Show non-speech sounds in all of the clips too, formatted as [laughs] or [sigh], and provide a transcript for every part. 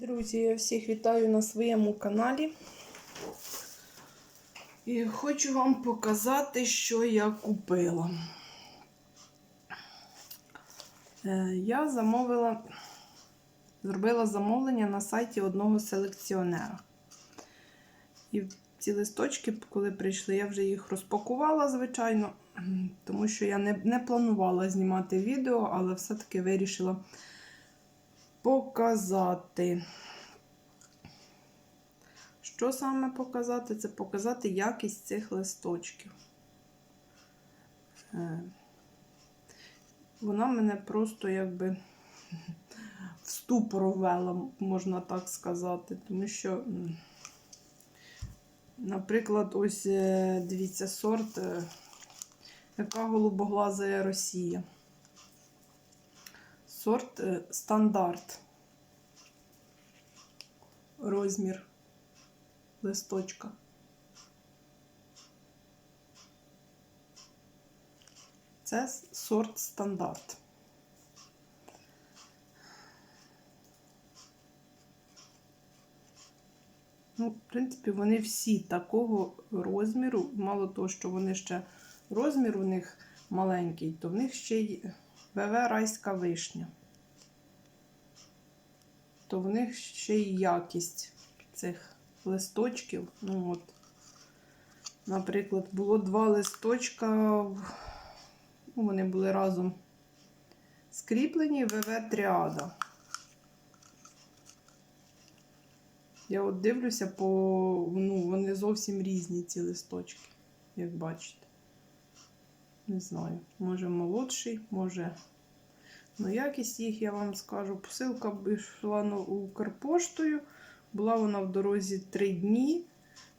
Друзі, я всіх вітаю на своєму каналі. І хочу вам показати, що я купила. Е, Я замовила, зробила замовлення на сайті одного селекціонера. І ці листочки, коли прийшли, я вже їх розпакувала, звичайно, тому що я не, не планувала знімати відео, але все-таки вирішила показати. Що саме показати? Це показати якість цих листочків. Е, Вона мене просто якби [laughs] в ступор ввела, можна так сказати, тому що, наприклад, ось е, дивіться, сорт, е, яка голубоглаза Росія. Сорт е, стандарт. Розмір листочка. Це сорт стандарт. Ну, в принципі, вони всі такого розміру. Мало того, що вони ще розмір у них маленький, то в них ще й ВВ райська вишня. То в них ще й якість цих листочків. Ну от, наприклад, було два листочка, ну, вони були разом скріплені ВВ тріада. Я от дивлюся, по, ну, вони зовсім різні, ці листочки, як бачите. Не знаю, може молодший, може. Ну, якість їх я вам скажу. Посилка йшла на Укрпоштою. Була вона в дорозі 3 дні.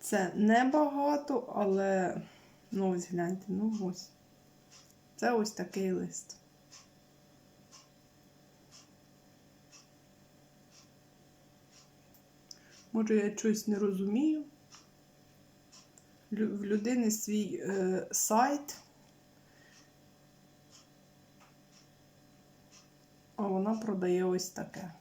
Це небагато, але ну ось гляньте, ну ось. Це ось такий лист. Може, я щось не розумію. В людини свій е, сайт. А вона продає ось таке.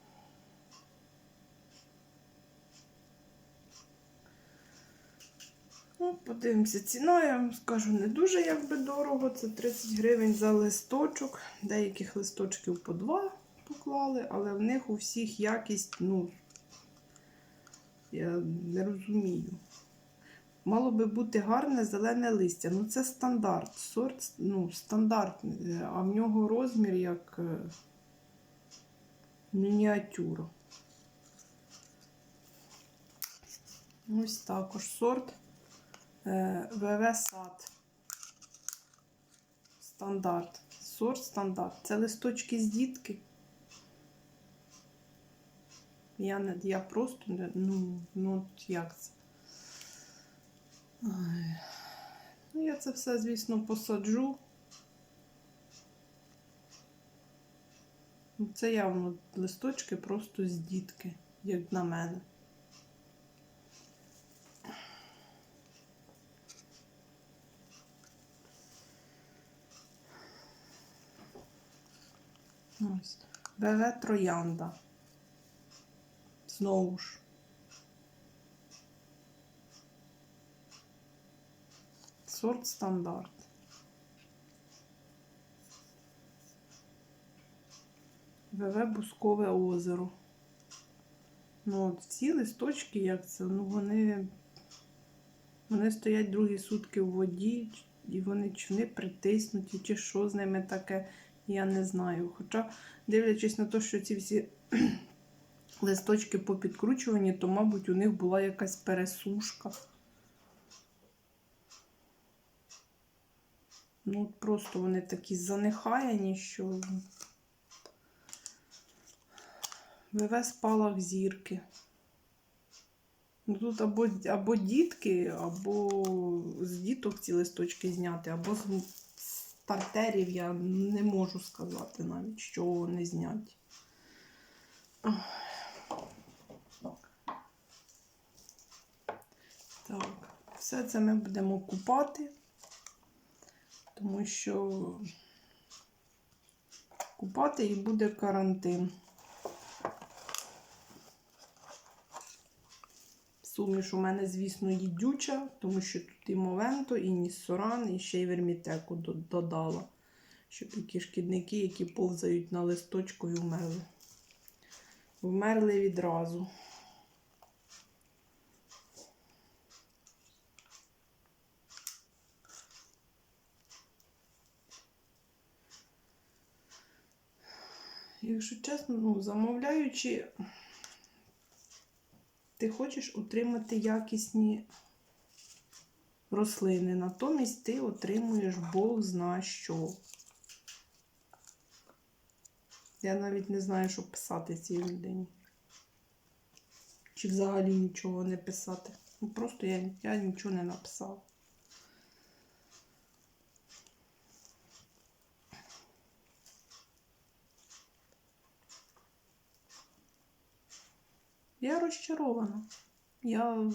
Ну, подивимося, ціна, я вам скажу, не дуже якби дорого. Це 30 гривень за листочок. Деяких листочків по два поклали, але в них у всіх якість, ну, я не розумію. Мало би бути гарне зелене листя. Ну, це стандарт. Сорт ну, стандартний, а в нього розмір як е, мініатюра. Ось також сорт е, ВВ Сад. Стандарт. Сорт стандарт. Це листочки з дітки. Я, я просто ну, ну як це. Ну, я це все, звісно, посаджу. Це явно листочки просто з дітки, як на мене. Ось. ВВ Троянда. Знову ж. Сорт стандарт. ВВ Бускове озеро. Ну, от ці листочки, як це, ну вони, вони стоять другі сутки в воді, і вони чи притиснуті, чи що з ними таке, я не знаю. Хоча, дивлячись на те, що ці всі [clears throat] листочки попідкручувані, то, мабуть, у них була якась пересушка. Ну, просто вони такі занехаяні, що ВВ спалах зірки. Ну, тут або, або дітки, або з діток ці листочки зняти, або з стартерів я не можу сказати навіть, що вони зняті. Так, все це ми будемо купати, тому що купати і буде карантин. Суміш у мене, звісно, їдюча, тому що тут і Мовенто, і Ніссоран, і ще й вермітеку додала. Щоб такі шкідники, які повзають на листочку і вмерли. Вмерли відразу. Якщо чесно, ну, замовляючи, ти хочеш отримати якісні рослини, натомість ти отримуєш Бог зна що. Я навіть не знаю, що писати цій людині. Чи взагалі нічого не писати. Ну, просто я, я нічого не написала. Я розчарована. Я,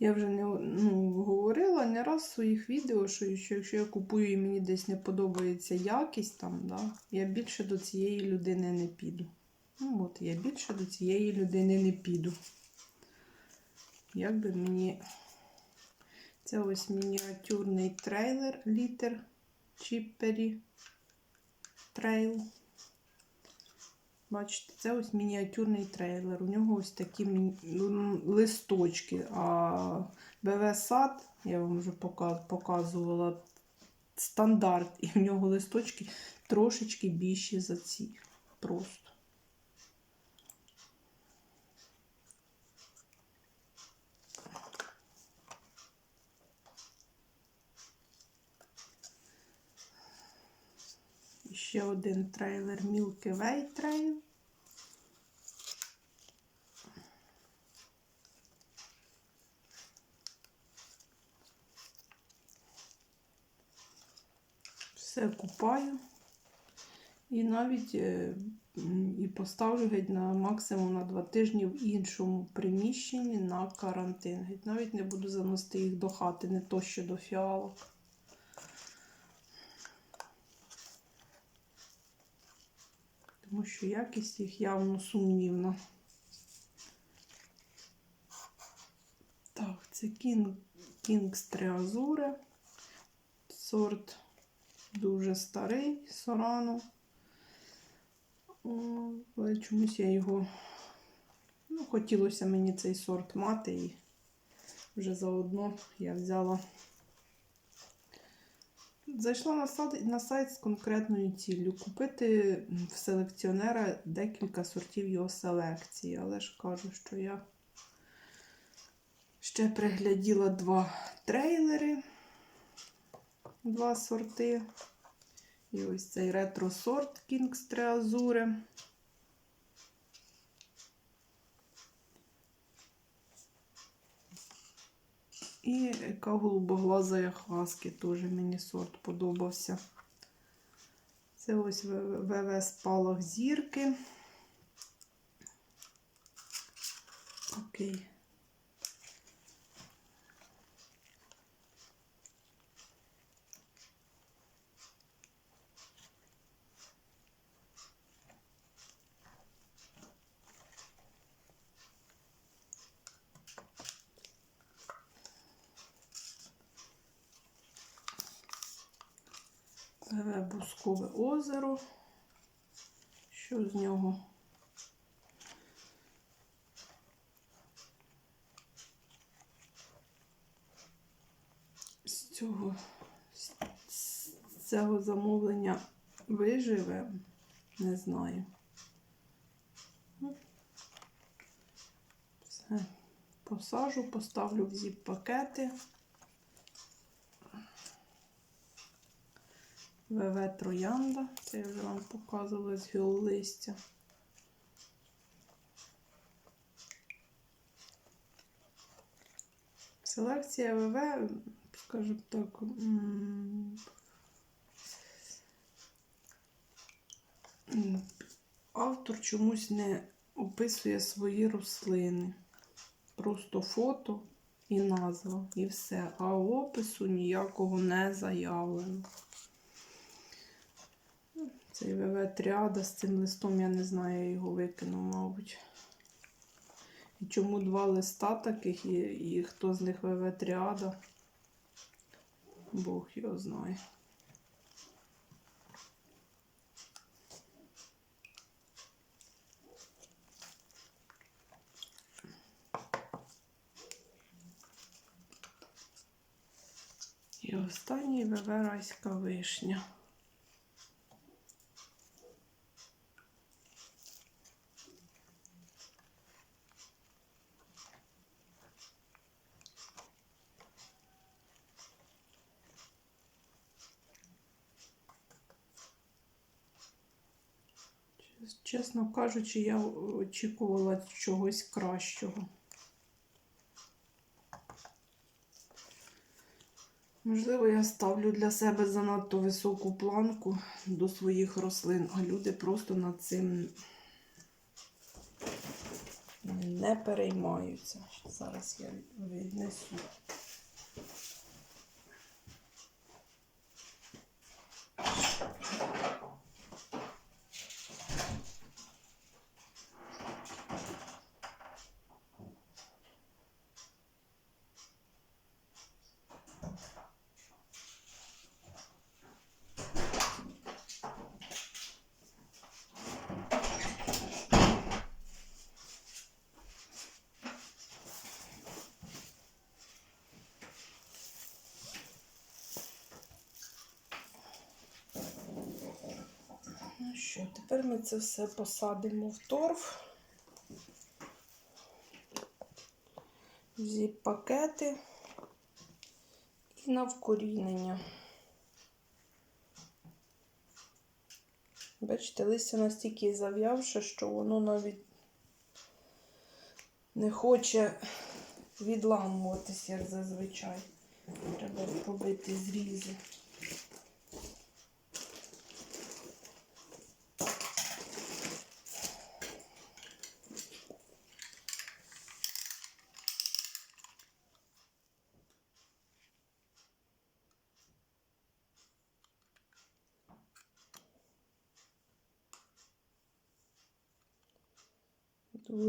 я вже не ну, говорила не раз в своїх відео, що, що якщо я купую і мені десь не подобається якість, там, да, я більше до цієї людини не піду. Ну от, я більше до цієї людини не піду. Як би мені. Це ось мініатюрний трейлер літер Чіппері трейл. Бачите, це ось мініатюрний трейлер. У нього ось такі міні- листочки. А БВ сад, я вам вже показувала стандарт, і в нього листочки трошечки більші за ці. Просто. І Ще один трейлер Milky Way трейл. Все купаю. І навіть е, і поставлю геть на максимум на два тижні в іншому приміщенні на карантин. Геть навіть не буду заносити їх до хати, не то що до фіалок. Тому що якість їх явно сумнівна. Так, це King, King's. Сорт дуже старий Сорану. Але чомусь я його. Ну, хотілося мені цей сорт мати, і вже заодно я взяла. Зайшла на сайт, з конкретною ціллю купити в селекціонера декілька сортів його селекції, але ж кажу, що я ще пригляділа два трейлери, два сорти. І ось цей ретро-сорт Кінгстре Treasure. І яка голубоглаза хаски теж мені сорт подобався. Це ось ВВ спалах зірки. Окей. ВВ Бускове озеро. Що з нього? З цього, з цього замовлення виживе, не знаю. Ну, Все. Посажу, поставлю в зіп-пакети. ВВ Троянда. Це я вже вам показувала з геолистя. Селекція ВВ, скажімо так, автор чомусь не описує свої рослини. Просто фото і назва, і все. А опису ніякого не заявлено. Цей ВВ тріада з цим листом, я не знаю, я його викину, мабуть. І чому два листа таких і, і хто з них ВВ тріада? Бог його знає. І останній ВВ райська вишня. Чесно кажучи, я очікувала чогось кращого. Можливо, я ставлю для себе занадто високу планку до своїх рослин, а люди просто над цим не переймаються. Зараз я віднесу. Ну що, тепер ми це все посадимо в торф. В зіп-пакети і на вкорінення. Бачите, листя настільки зав'явше, що воно навіть не хоче відламуватись, як зазвичай. Треба робити зрізи.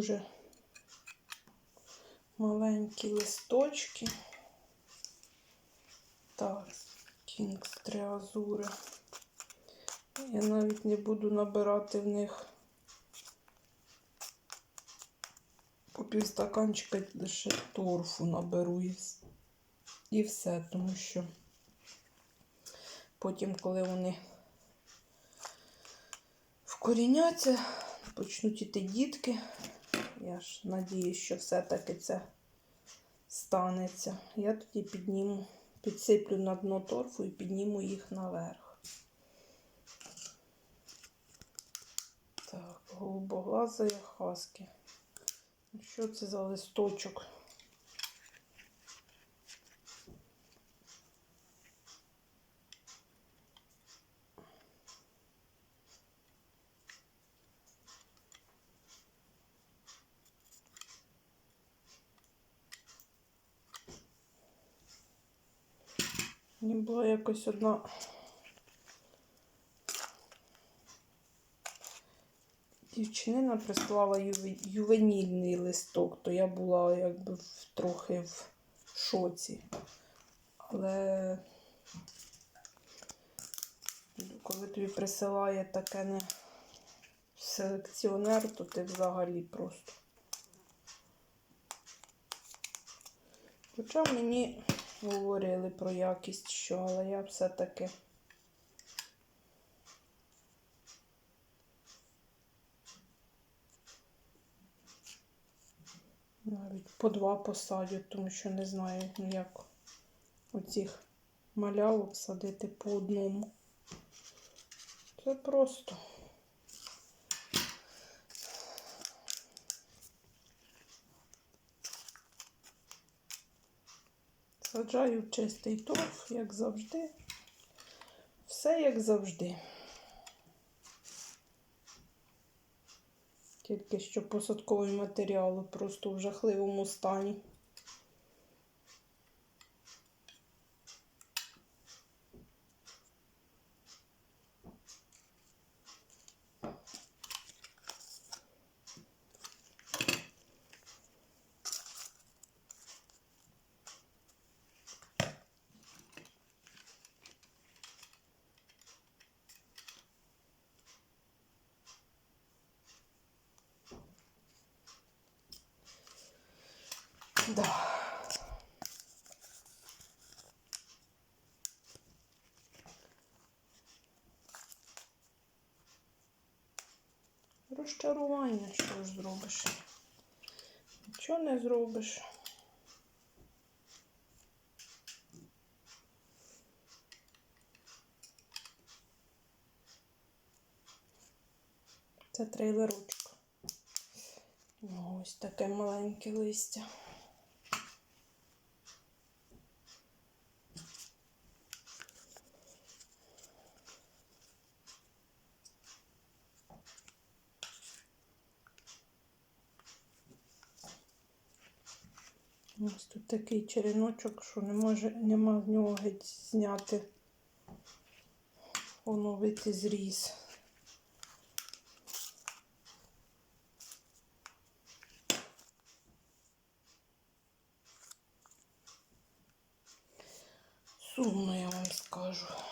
Дуже маленькі листочки. Так, Кінгс Триазури. Я навіть не буду набирати в них по півстаканчика лише торфу наберу і, все, тому що потім, коли вони вкоріняться, почнуть іти дітки. Я ж надіюсь, що все-таки це станеться. Я тоді підніму, підсиплю на дно торфу і підніму їх наверх. Так, голубоглаза хаски. Що це за листочок? Мені була якось одна. Дівчинина прислала юве- ювенільний листок, то я була якби в, трохи в шоці. Але коли тобі присилає таке не селекціонер, то ти взагалі просто. Хоча мені говорили про якість, що, але я все-таки навіть по два посадю, тому що не знаю, як оцих малявок садити по одному. Це просто. Саджаю чистий торф, як завжди. Все як завжди. Тільки що посадковий матеріал просто в жахливому стані. Да. Розчарування, що ж зробиш? Нічого не зробиш. Це трейлерочок. Ну, Ось таке маленьке листя. Ось тут такий череночок, що не може, нема в нього геть зняти оновити зріз. Сумно, я вам скажу.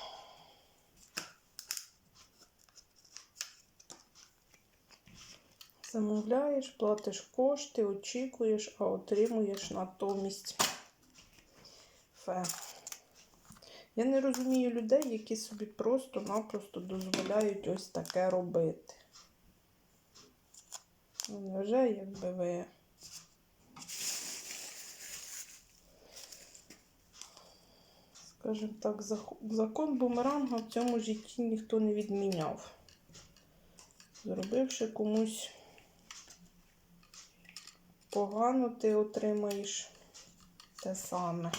Замовляєш, платиш кошти, очікуєш, а отримуєш натомість фе. Я не розумію людей, які собі просто-напросто дозволяють ось таке робити. Невже, якби ви. Скажімо так, закон бумеранга в цьому житті ніхто не відміняв. Зробивши комусь погано, ти отримаєш те саме.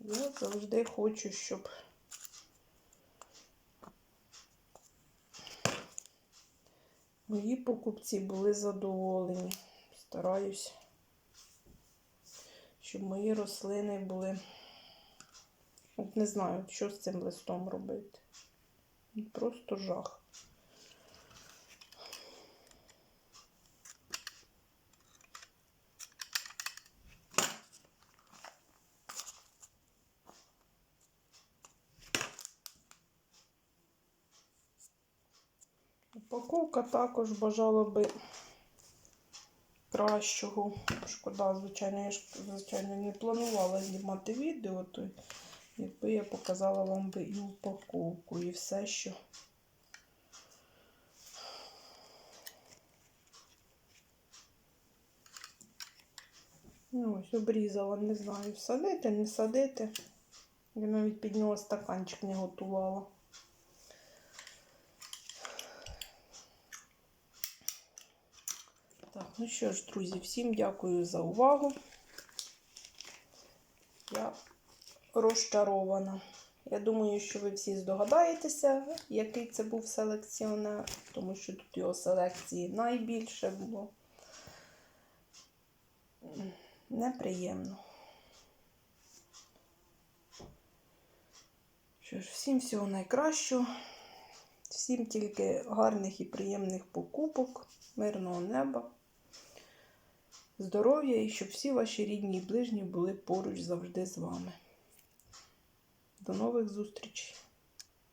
Я завжди хочу, щоб мої покупці були задоволені. Стараюсь, щоб мої рослини були. От не знаю, що з цим листом робити. Просто жах. Упаковка також бажала би кращого. Шкода, звичайно, я ж звичайно не планувала знімати відео, то якби я показала вам би і упаковку, і все, що. Ну, ось обрізала, не знаю, садити, не садити. Я навіть під нього стаканчик не готувала. Ну що ж, друзі, всім дякую за увагу. Я розчарована. Я думаю, що ви всі здогадаєтеся, який це був селекціонер, тому що тут його селекції найбільше було. Неприємно. Що ж, всім всього найкращого. Всім тільки гарних і приємних покупок, мирного неба, здоров'я і щоб всі ваші рідні і ближні були поруч завжди з вами. До нових зустрічей!